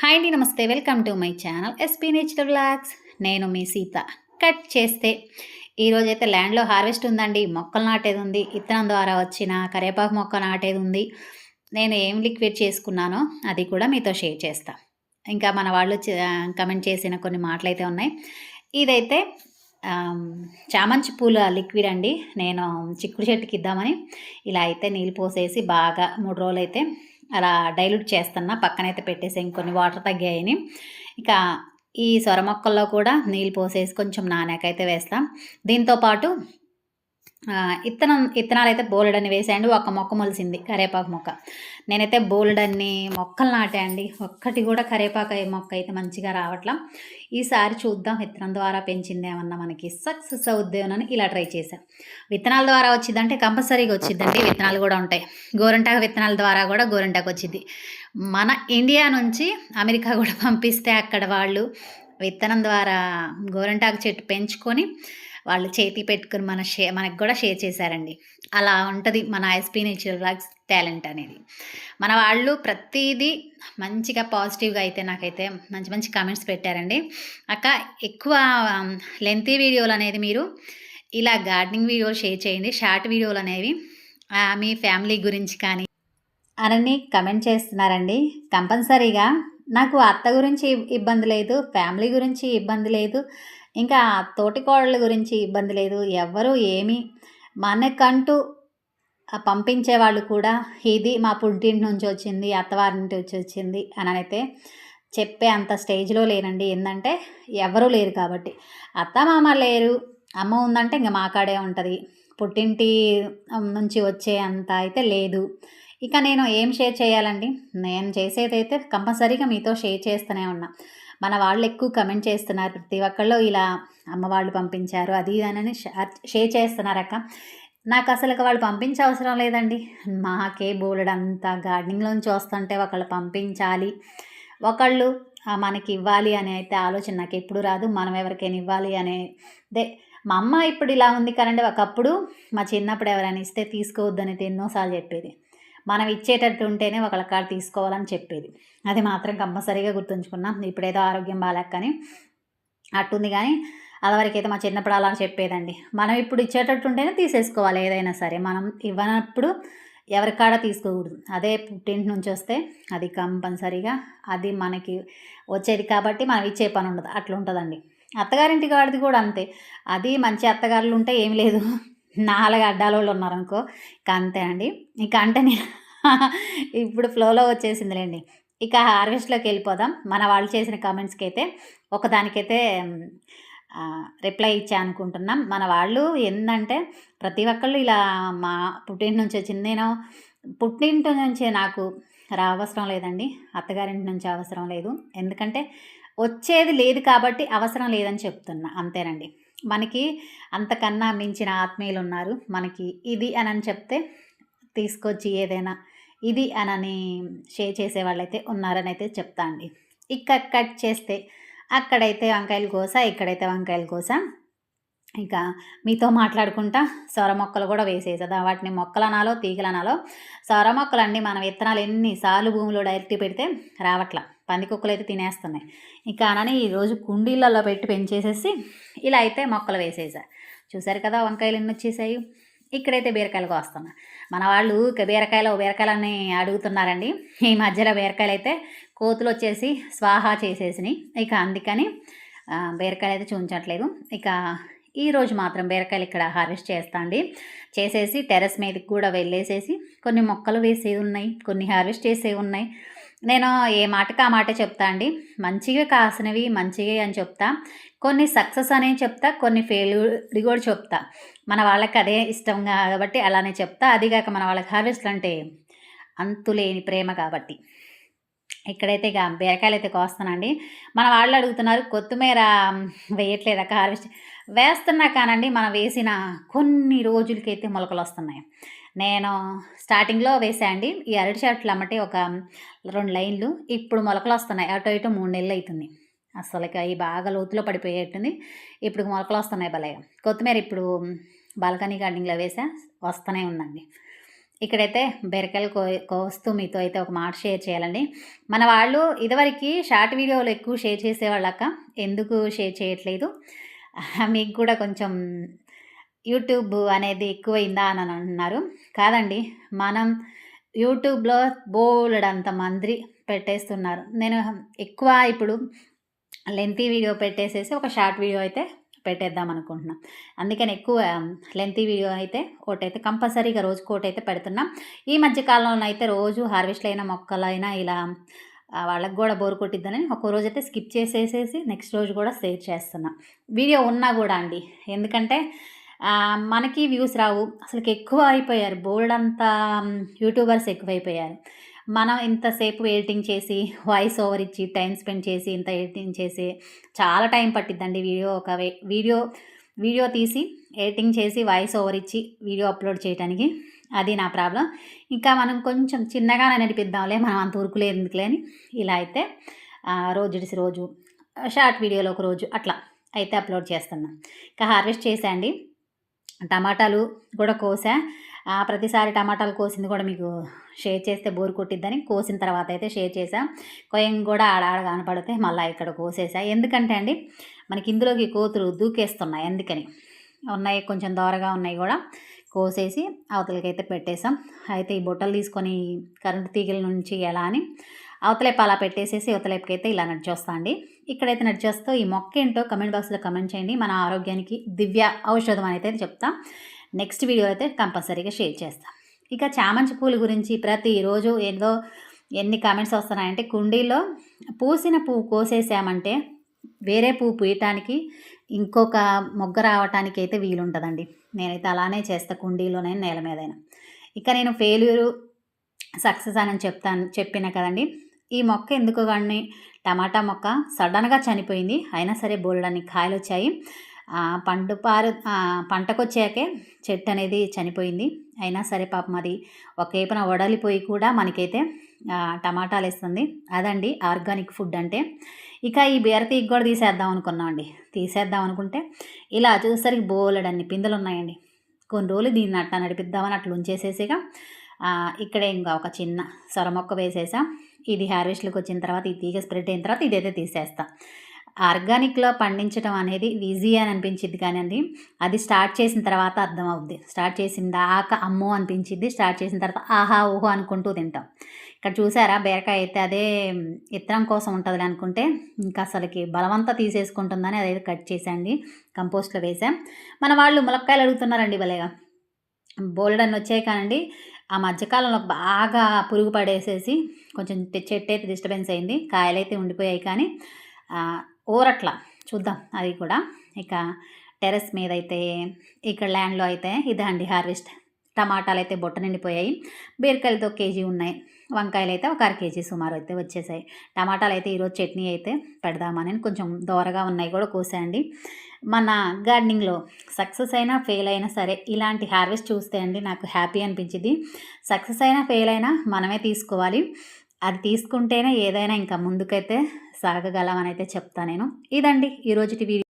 Hi అండి నమస్తే. Welcome to my channel SP natural blogs నేను మీ సీత. కట్ చేస్తే. ఈరోజు అయితే ల్యాండ్లో హార్వెస్ట్ ఉందండి. మొక్కలు నాటేది ఉంది ఇత్తనం ద్వారా వచ్చిన కరివేపాకు మొక్క నాటేది ఉంది నేను ఏం లిక్విడ్ చేసుకున్నానో అది కూడా మీతో షేర్ చేస్తా. ఇంకా మన వాళ్ళు కమెంట్ చేసిన కొన్ని మాటలు అయితే ఉన్నాయి. ఇదైతే చామంతి పూల లిక్విడ్ అండి. నేను చిక్కుడు చెట్టుకి ఇద్దామని ఇలా అయితే నీళ్ళు పోసేసి బాగా మూడు రోజులు అయితే అలా డైల్యూట్ చేస్తున్నా. పక్కనైతే పెట్టేసి ఇంకొన్ని వాటర్ తగ్గాయని. ఇక ఈ సొర మొక్కల్లో కూడా నీళ్ళు పోసేసి కొంచెం నానాకైతే వేస్తాం. దీంతో పాటు ఇత్తనం ఇత్తనాలు అయితే బోలెడని వేసాయండి. ఒక మొక్క మొలిసింది కరేపాకు మొక్క. నేనైతే బోలెడన్ని మొక్కలు నాటాయండి. ఒక్కటి కూడా కరేపాకు మొక్క అయితే మంచిగా రావట్లా. ఈసారి చూద్దాం విత్తనం ద్వారా పెంచింది ఏమన్నా మనకి సక్సెస్ అవుద్దేమోనని ఇలా ట్రై చేశాను విత్తనాల ద్వారా వచ్చిందంటే కంపల్సరీగా వచ్చిందండి. విత్తనాలు కూడా ఉంటాయి. గోరంటాకు విత్తనాల ద్వారా కూడా గోరంటాకు వచ్చింది. మన ఇండియా నుంచి అమెరికా కూడా పంపిస్తే అక్కడ వాళ్ళు విత్తనం ద్వారా గోరంటాకు చెట్టు పెంచుకొని వాళ్ళు చేతి పెట్టుకుని మన షే మనకు కూడా షేర్ చేశారండి. అలా ఉంటుంది మన ఐఎస్పీ నేచురల్ బ్లాగ్స్ టాలెంట్ అనేది. మన వాళ్ళు ప్రతిదీ మంచిగా పాజిటివ్గా అయితే నాకైతే మంచి మంచి కామెంట్స్ పెట్టారండి. అక్క ఎక్కువ లెంతీ వీడియోలు అనేది మీరు ఇలా గార్డెనింగ్ వీడియోలు షేర్ చేయండి. షార్ట్ వీడియోలు అనేవి ఆ, మీ ఫ్యామిలీ గురించి కానీ అనని కమెంట్ చేస్తున్నారండి. కంపల్సరీగా నాకు అత్త గురించి ఇబ్బంది లేదు ఫ్యామిలీ గురించి ఇబ్బంది లేదు ఇంకా తోటికోడళ్ళ గురించి ఇబ్బంది లేదు. ఎవరు ఏమి మనకంటూ పంపించేవాళ్ళు పంపించే వాళ్ళు కూడా ఇది మా పుట్టింటి నుంచి వచ్చింది అత్తవారింటి నుంచి వచ్చి వచ్చింది అని అయితే చెప్పే అంత స్టేజ్లో లేనండి ఏంటంటే ఎవరూ లేరు కాబట్టి. అత్త మామ లేరు. అమ్మ ఉందంటే ఇంకా మా కాడే ఉంటుంది. పుట్టింటి నుంచి వచ్చే అంత అయితే లేదు. ఇక నేను ఏం షేర్ చేయాలండి? నేను చేసేదైతే కంపల్సరీగా మీతో షేర్ చేస్తూనే ఉన్నా. మన వాళ్ళు ఎక్కువ కమెంట్ చేస్తున్నారు. ప్రతి ఒక్కళ్ళు ఇలా అమ్మ వాళ్ళు పంపించారు అది ఇది అని షేర్ చేస్తున్నారు అక్క నాకు అసలు వాళ్ళు పంపించే అవసరం లేదండి. మాకే బోలెడంతా గార్డెనింగ్లోంచి వస్తుంటే ఒకళ్ళు పంపించాలి. ఒకళ్ళు మనకి ఇవ్వాలి అనే అయితే ఆలోచన నాకు ఎప్పుడు రాదు. మనం ఎవరికైనా ఇవ్వాలి అనే దే మా అమ్మ ఇప్పుడు ఇలా ఉంది కదండి. ఒకప్పుడు మా చిన్నప్పుడు ఎవరైనా ఇస్తే తీసుకోవద్దని అయితే ఎన్నోసార్లు చెప్పేది. మనం ఇచ్చేటట్టు ఉంటేనే ఒకళ్ళ కాడ తీసుకోవాలని చెప్పేది. అది మాత్రం కంపల్సరీగా గుర్తుంచుకున్నాం. ఇప్పుడేదో ఆరోగ్యం బాగాలేక కానీ అట్టుంది కానీ అదివరకైతే మా చిన్నప్పుడు అలా చెప్పేదండి. మనం ఇప్పుడు ఇచ్చేటట్టు ఉంటేనే తీసేసుకోవాలి ఏదైనా సరే. మనం ఇవ్వనప్పుడు ఎవరి కాడ తీసుకోకూడదు. అదే పుట్టింటి నుంచి వస్తే అది కంపల్సరీగా అది మనకి వచ్చేది కాబట్టి మనం ఇచ్చే పని ఉండదు. అట్లా ఉంటుందండి. అత్తగారింటి కాడిది కూడా అంతే. అది మంచి అత్తగారులు ఉంటే ఏం లేదు. నాలుగు అడ్డాలోళ్ళు ఉన్నారనుకో ఇక అంతే అండి. ఇక అంటే నేను ఇప్పుడు ఫ్లోలో వచ్చేసిందిలేండి. ఇక హార్వెస్ట్లోకి వెళ్ళిపోదాం. మన వాళ్ళు చేసిన కామెంట్స్కి అయితే ఒకదానికైతే రిప్లై ఇచ్చా అనుకుంటున్నాం. మన వాళ్ళు ఏంటంటే ప్రతి ఒక్కళ్ళు ఇలా మా పుట్టింటి నుంచి వచ్చింది నేను పుట్టింటి నుంచే నాకు రా అవసరం లేదండి. అత్తగారింటి నుంచి అవసరం లేదు. ఎందుకంటే వచ్చేది లేదు కాబట్టి అవసరం లేదని చెప్తున్నా. అంతేనండి. మనకి అంతకన్నా మించిన ఆత్మీయులు ఉన్నారు. మనకి ఇది అని అని చెప్తే తీసుకొచ్చి ఏదైనా ఇది అనని షేర్ చేసే వాళ్ళైతే ఉన్నారని అయితే చెప్తా అండి ఇక్కడ కట్ చేస్తే అక్కడైతే వంకాయలు కోస ఇక్కడైతే వంకాయలు కోస. ఇంకా మీతో మాట్లాడుకుంటా సొర మొక్కలు కూడా వేసేసా వాటిని మొక్కలు అనాలో తీగలు అనాలో సొర మొక్కలు అండి మనం విత్తనాలు ఎన్నిసార్లు భూమిలో డైరెక్ట్ పెడితే రావట్లా. పందికొక్కలు అయితే తినేస్తున్నాయి. ఇంకా అనని ఈరోజు కుండీలలో పెట్టి పెంచేసేసి ఇలా అయితే మొక్కలు వేసేసా. చూసారు కదా వంకాయలు ఎన్ని వచ్చేసాయి? ఇక్కడైతే బీరకాయలు కోస్తున్నా. మన వాళ్ళు బీరకాయలు బీరకాయలని అడుగుతున్నారండి. ఈ మధ్యలో బీరకాయలు అయితే కోతులు వచ్చేసి స్వాహా చేసేసినాయి. ఇక అందుకని బీరకాయలు అయితే చూపించట్లేదు ఇక ఈరోజు మాత్రం బీరకాయలు ఇక్కడ హార్వెస్ట్ చేస్తా అండి. చేసేసి టెర్రస్ మీదకి కూడా వెళ్ళేసేసి కొన్ని మొక్కలు వేసేవి ఉన్నాయి. కొన్ని హార్వెస్ట్ చేసేవి ఉన్నాయి. నేను ఏ మాటకి ఆ మాట చెప్తా అండి. మంచిగా కాసినవి మంచిగా అని చెప్తా. కొన్ని సక్సెస్ అనే చెప్తా కొన్ని ఫెయిల్యూర్ కూడా చెప్తా. మన వాళ్ళకి అదే ఇష్టం కాబట్టి అలానే చెప్తా. అదిగాక మన వాళ్ళకి హార్వెస్ట్లు అంటే అంతులేని ప్రేమ కాబట్టి. ఇక్కడైతే ఇక బీరకాయలు అయితే కోస్తానండి. మన వాళ్ళు అడుగుతున్నారు కొత్తిమీర వేయట్లేదా హార్వెస్ట్? వేస్తున్నా కానండి మనం వేసిన కొన్ని రోజులకైతే మొలకలు వస్తున్నాయి నేను స్టార్టింగ్లో వేసా అండి ఈ అరటి చెట్లు అమ్మటే ఒక రెండు లైన్లు ఇప్పుడు మొలకలు వస్తున్నాయి అటు ఇటు మూడు నెలలు అవుతుంది అసలు ఇక ఈ బాగా లోతులో పడిపోయేట్టుంది. ఇప్పుడు మొలకలు వస్తున్నాయి భలే. కొత్తిమీర ఇప్పుడు బాల్కనీ గార్డెనింగ్లో వేసా వస్తూనే ఉందండి. ఇక్కడైతే బెరకల్ కో కోస్తూ మీతో అయితే ఒక మాట షేర్ చేయాలండి. మన వాళ్ళు ఇదివరకు షార్ట్ వీడియోలు ఎక్కువ షేర్ చేసేవాళ్ళక్క ఎందుకు షేర్ చేయట్లేదు? మీకు కూడా కొంచెం యూట్యూబ్ అనేది ఎక్కువైందా అని అంటున్నారు. కాదండి మనం యూట్యూబ్లో బోలెడంత మంది పెట్టేస్తున్నారు. నేను ఎక్కువ ఇప్పుడు లెంతీ వీడియో పెట్టేసేసి ఒక షార్ట్ వీడియో అయితే పెట్టేద్దాం అనుకుంటున్నాం. అందుకని ఎక్కువ లెంతీ వీడియో అయితే ఒకటైతే కంపల్సరీగా రోజుకు ఒకటైతే పెడుతున్నాం. ఈ మధ్య కాలంలో అయితే రోజు హార్వెస్ట్ అయిన మొక్కలైనా ఇలా వాళ్ళకు వాళ్ళకి కూడా బోర్ కొట్టిద్దని ఒక రోజు అయితే స్కిప్ చేసేసేసి నెక్స్ట్ రోజు కూడా షేర్ చేస్తున్నాం. వీడియో ఉన్నా కూడా అండి. ఎందుకంటే మనకి వ్యూస్ రావు. అసలుకి ఎక్కువ అయిపోయారు. బోల్డ్ అంతా యూట్యూబర్స్ ఎక్కువైపోయారు. మనం ఇంతసేపు ఎడిటింగ్ చేసి వాయిస్ ఓవర్ ఇచ్చి టైం స్పెండ్ చేసి ఇంత ఎడిటింగ్ చేసి చాలా టైం పట్టిద్దండి వీడియో. ఒక వీడియో వీడియో తీసి ఎడిటింగ్ చేసి వాయిస్ ఓవర్ ఇచ్చి వీడియో అప్లోడ్ చేయడానికి అది నా ప్రాబ్లం ఇంకా మనం కొంచెం చిన్నగానే నడిపిద్దాంలే మనం అంత ఉరుకులేదు ఎందుకులే అని. ఇలా అయితే రోజుడిసి రోజు ఇడిసి రోజు షార్ట్ వీడియోలో ఒక రోజు అట్లా అయితే అప్లోడ్ చేస్తున్నాం. ఇంకా హార్వెస్ట్ చేసా టమాటాలు కూడా కోసా ప్రతిసారి టమాటాలు కోసింది కూడా మీకు షేర్ చేస్తే బోర్ కొట్టిద్దని కోసిన తర్వాత అయితే షేర్ చేసా కొయ్యం కూడా ఆడాడ కనపడితే మళ్ళీ ఇక్కడ కోసేసా ఎందుకంటే అండి మనకి ఇందులోకి కోతులు దూకేస్తున్నాయి అందుకని. ఉన్నాయి కొంచెం దోరగా ఉన్నాయి కూడా కోసేసి అవతలకైతే పెట్టేసాం అయితే ఈ బుట్టలు తీసుకొని కరెంటు తీగల నుంచి ఎలా అని అవతలేపు అలా పెట్టేసేసి అవతలేపుకి అయితే ఇలా నడిచొస్తా అండి. ఇక్కడైతే నడిచేస్తూ ఈ మొక్క ఏంటో కమెంట్ బాక్స్లో కమెంట్ చేయండి. మన ఆరోగ్యానికి దివ్య ఔషధం అనేది అయితే చెప్తా. నెక్స్ట్ వీడియో అయితే కంపల్సరీగా షేర్ చేస్తాం. ఇక చామంతి పూలు గురించి ప్రతిరోజు ఏదో ఎన్ని కామెంట్స్ వస్తున్నాయంటే కుండీలో పూసిన పువ్వు కోసేసామంటే వేరే పువ్వు పూయటానికి ఇంకొక మొగ్గ రావటానికి అయితే వీలుంటుందండి. నేనైతే అలానే చేస్తా కుండీలోనే నేల మీదైనా. ఇక నేను ఫెయిల్యూరు సక్సెస్ అని చెప్తాను చెప్పిన కదండి ఈ మొక్క ఎందుకు కానీ టమాటా మొక్క సడన్గా చనిపోయింది అయినా సరే బోల్డన్ని కాయలు వచ్చాయి పండు పారు పంటకొచ్చాకే చెట్టు అనేది చనిపోయింది. అయినా సరే పాపం అది ఒకేపన వడలిపోయి కూడా మనకైతే టమాటాలు ఇస్తుంది అదండి ఆర్గానిక్ ఫుడ్ అంటే. ఇక ఈ బీరతీకి కూడా తీసేద్దాం అనుకున్నామండి తీసేద్దాం అనుకుంటే ఇలా చూసేసరికి బోలెడన్ని పిందెలు ఉన్నాయండి కొన్ని రోజులు దీన్ని అట్లా నడిపిద్దామని అట్లా ఉంచేసేసిగా ఇక్కడే ఇంకా ఒక చిన్న సొర మొక్క వేసేసా. ఇది హార్వెస్ట్లోకి వచ్చిన తర్వాత ఈ తీగ స్ప్రెడ్ అయిన తర్వాత ఇదైతే తీసేస్తా. ఆర్గానిక్లో పండించడం అనేది ఈజీ అని అనిపించింది కానీ అండి అది స్టార్ట్ చేసిన తర్వాత అర్థమవుద్ది. స్టార్ట్ చేసిన దాకా అమ్మో అనిపించింది స్టార్ట్ చేసిన తర్వాత ఆహా ఊహో అనుకుంటూ తింటాం. ఇక్కడ చూసారా? బీరకాయ అయితే అదే ఇత్తనం కోసం ఉంటుంది అనుకుంటే ఇంకా అసలుకి బలవంతా తీసేసుకుంటుందని అదైతే కట్ చేసండి కంపోస్ట్లో వేసాం మన వాళ్ళు ములక్కాయలు అడుగుతున్నారండి భలేగా. బోలెడన్ని వచ్చాయి కానండి. ఆ మధ్యకాలంలో బాగా పురుగు పడేసేసి కొంచెం చెట్టు అయితే డిస్టర్బెన్స్ అయింది. కాయలు అయితే ఉండిపోయాయి కానీ ఊరట్ల. చూద్దాం. అది కూడా. ఇక టెర్రస్ మీద అయితే ఇక్కడ ల్యాండ్లో అయితే ఇదే అండి హార్వెస్ట్. టమాటాలు అయితే బొట్ట నిండిపోయాయి. బీరకాయలతో కేజీ ఉన్నాయి. వంకాయలు అయితే ఒక అర కేజీ సుమారు అయితే వచ్చేసాయి. టమాటాలు అయితే ఈరోజు చట్నీ అయితే పెడదామని కొంచెం దోరగా ఉన్నాయి కూడా కోసాయండి. మన గార్డెనింగ్లో సక్సెస్ అయినా ఫెయిల్ అయినా సరే ఇలాంటి హార్వెస్ట్ చూస్తే అండి నాకు హ్యాపీ అనిపించింది. సక్సెస్ అయినా ఫెయిల్ అయినా మనమే తీసుకోవాలి. అది తీసుకుంటేనే ఏదైనా ఇంకా ముందుకైతే సాగగలం అని అయితే చెప్తా నేను. ఇదండి ఈరోజుటి వీడియో.